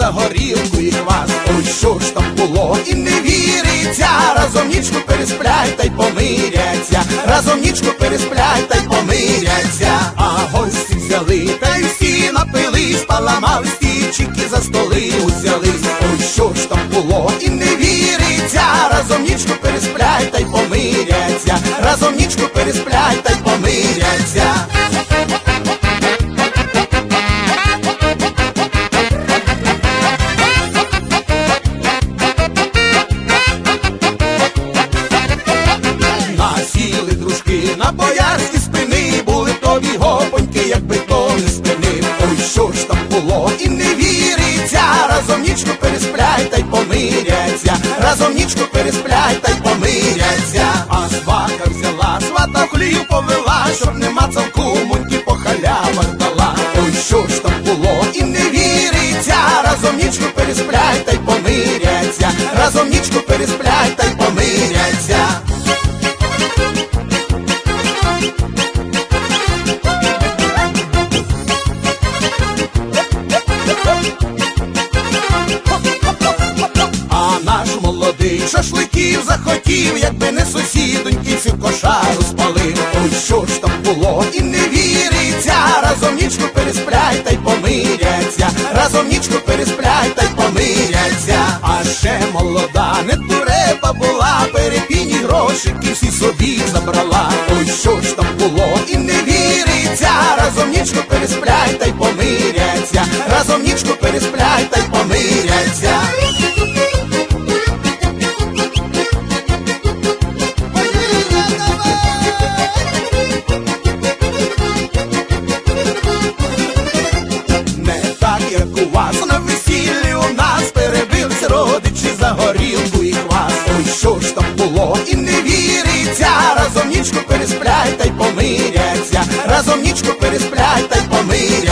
горілку і квас. Ой, що ж там було? І не віриться, разом нічку пересплять та й помиряться, разом нічку пересплять та й помиряться, а гості взяли, та й всі напились, поламали стільчики за столи узялись. Ой, що ж там було? І не віриться, разом нічку пересплять та й помиряться, разом нічку пересплять та й помиряться. Та й помиряться, разом нічку пересплять та й помиряться. А свака взяла, свата в хлів повела, щоб нема цілку кумоньки по халявах дала. Ой, що ж там було і не віриться, разом нічку пересплять та й помиряться, разом нічку пересплять захотів, якби не сусідоньки цю кошару спалив. Ой, що ж там було і не віриться, разом нічку пересплять та й помиряться, разом нічку пересплять та й помиряться. А ще молода, не дурепа була, перепіні грошики всі собі забрала. Ой, що ж там було і не віриться, разом нічку пересплять та й помиряться, разом нічку пересплять вас на весіллі у нас перебився родичі за горілку і квас. Ой, що ж там було і не віриться, разом нічку пересплять та й помиряться, разом нічку пересплять та й помиряться.